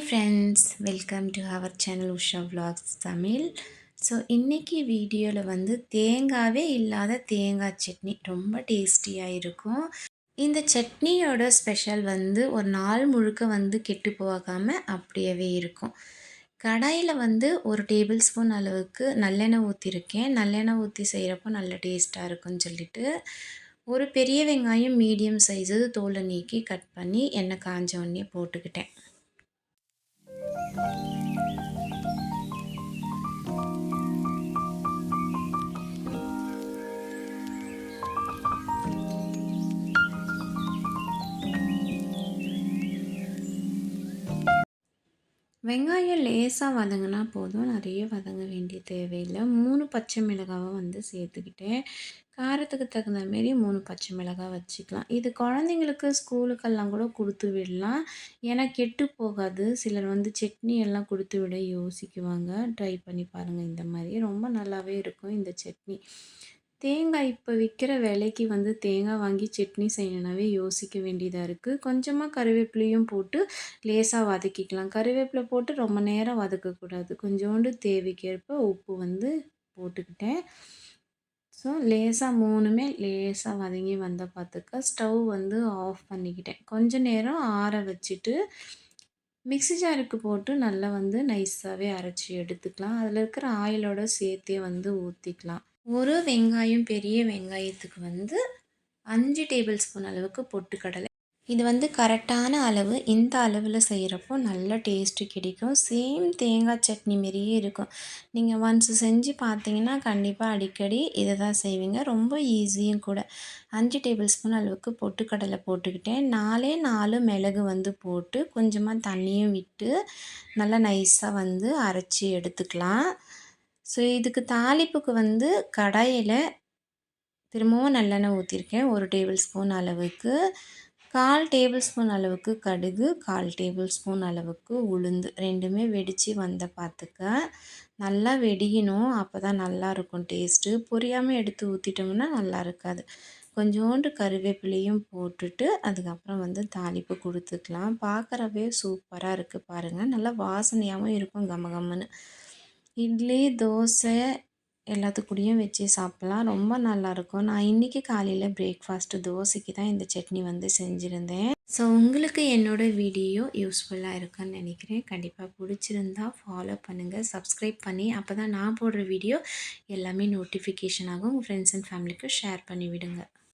Friends welcome to our channel Usha vlogs Tamil so இன்றைக்கி வீடியோவில் வந்து தேங்காவே இல்லாத தேங்காய் சட்னி ரொம்ப டேஸ்டியாக இருக்கும். இந்த சட்னியோட ஸ்பெஷல் வந்து ஒரு நாள் முழுக்க வந்து கெட்டு போகாமல் அப்படியே இருக்கும். கடாயில் வந்து ஒரு டேபிள் ஸ்பூன் அளவுக்கு நல்லெண்ணெய் ஊற்றிருக்கேன் நல்லெண்ணெய் ஊற்றி செய்கிறப்போ நல்ல டேஸ்ட்டாக இருக்கும்னு சொல்லிட்டு ஒரு பெரிய வெங்காயம் மீடியம் சைஸு தோலை நீக்கி கட் பண்ணி எண்ணெய் காஞ்ச உடனே போட்டுக்கிட்டேன். thank you வெங்காயம் லேசாக வதங்கினா போதும். நிறைய வதங்க வேண்டிய தேவையில்லை. மூணு பச்சை மிளகாவை வந்து சேர்த்துக்கிட்டேன் காரத்துக்கு தகுந்த மாரி மூணு பச்சை மிளகாய் வச்சுக்கலாம். இது குழந்தைங்களுக்கு ஸ்கூலுக்கெல்லாம் கூட கொடுத்து விடலாம். ஏன்னா கெட்டு போகாது. சிலர் வந்து சட்னி எல்லாம் கொடுத்து விட யோசிக்குவாங்க. ட்ரை பண்ணி பாருங்கள் இந்த மாதிரி ரொம்ப நல்லாவே இருக்கும் இந்த சட்னி. தேங்காய் இப்போ விற்கிற விலைக்கு வந்து தேங்காய் வாங்கி சட்னி செய்யணுனாவே யோசிக்க வேண்டியதாக இருக்குது கொஞ்சமாக கருவேப்பிலையும் போட்டு லேசாக வதக்கிக்கலாம். கருவேப்பிலை போட்டு ரொம்ப நேரம் வதக்கக்கூடாது. கொஞ்சோண்டு தேவைக்கேற்ப உப்பு வந்து போட்டுக்கிட்டேன். ஸோ லேசாக மூணுமே லேசாக வதங்கி வந்த பார்த்துக்க ஸ்டவ் வந்து ஆஃப் பண்ணிக்கிட்டேன். கொஞ்ச நேரம் ஆற வச்சுட்டு மிக்ஸி ஜாருக்கு போட்டு நல்லா வந்து நைஸாகவே அரைச்சி எடுத்துக்கலாம். அதில் இருக்கிற ஆயிலோட சேர்த்தே வந்து ஊற்றிக்கலாம் ஒரு வெங்காயம் பெரிய வெங்காயத்துக்கு வந்து அஞ்சு டேபிள் ஸ்பூன் அளவுக்கு பொட்டுக்கடலை. இது வந்து கரெக்டான அளவு. இந்த அளவில் செய்கிறப்போ நல்ல டேஸ்ட்டு கிடைக்கும். சேம் தேங்காய் சட்னி மாரியே இருக்கும். நீங்கள் ஒன்ஸ் செஞ்சு பார்த்தீங்கன்னா கண்டிப்பாக அடிக்கடி இதை தான் செய்வீங்க. ரொம்ப ஈஸியும் கூட. அஞ்சு டேபிள் ஸ்பூன் அளவுக்கு பொட்டுக்கடலை போட்டுக்கிட்டேன். நாலே நாலு மிளகு வந்து போட்டு கொஞ்சமாக தண்ணியும் விட்டு நல்லா நைஸாக வந்து அரைச்சி எடுத்துக்கலாம். ஸோ இதுக்கு தாளிப்புக்கு வந்து கடாயில் திரும்பவும் நல்லெண்ணெய் ஊற்றிருக்கேன் ஒரு டேபிள் ஸ்பூன் அளவுக்கு கால் டேபிள் ஸ்பூன் அளவுக்கு கடுகு கால் டேபிள் ஸ்பூன் அளவுக்கு உளுந்து ரெண்டுமே வெடித்து வந்த பார்த்துக்க நல்லா வெடியணும் அப்போ தான் நல்லாயிருக்கும் டேஸ்ட்டு. பொரியாமல் எடுத்து ஊற்றிட்டோம்னா நல்லா இருக்காது கொஞ்சோண்டு கருவேப்பிலையும் போட்டுட்டு அதுக்கப்புறம் வந்து தாளிப்பு கொடுத்துக்கலாம். பார்க்குறவே சூப்பராக இருக்குது பாருங்கள் நல்லா வாசனையாகவும் இருக்கும் கம கம்முன்னு இட்லி தோசை எல்லாத்துக்கூடயும் வச்சு சாப்பிட்லாம். ரொம்ப நல்லாயிருக்கும். நான் இன்றைக்கி காலையில் பிரேக்ஃபாஸ்ட்டு தோசைக்கு தான் இந்த சட்னி வந்து செஞ்சுருந்தேன். ஸோ உங்களுக்கு என்னோடய வீடியோ யூஸ்ஃபுல்லாக இருக்குன்னு நினைக்கிறேன். கண்டிப்பாக பிடிச்சிருந்தா ஃபாலோ பண்ணுங்கள் சப்ஸ்கிரைப் பண்ணி அப்போ தான் நான் போடுற வீடியோ எல்லாமே நோட்டிஃபிகேஷன் ஆகும். உங்கள் ஃப்ரெண்ட்ஸ் அண்ட் ஃபேமிலிக்கு ஷேர் பண்ணி விடுங்க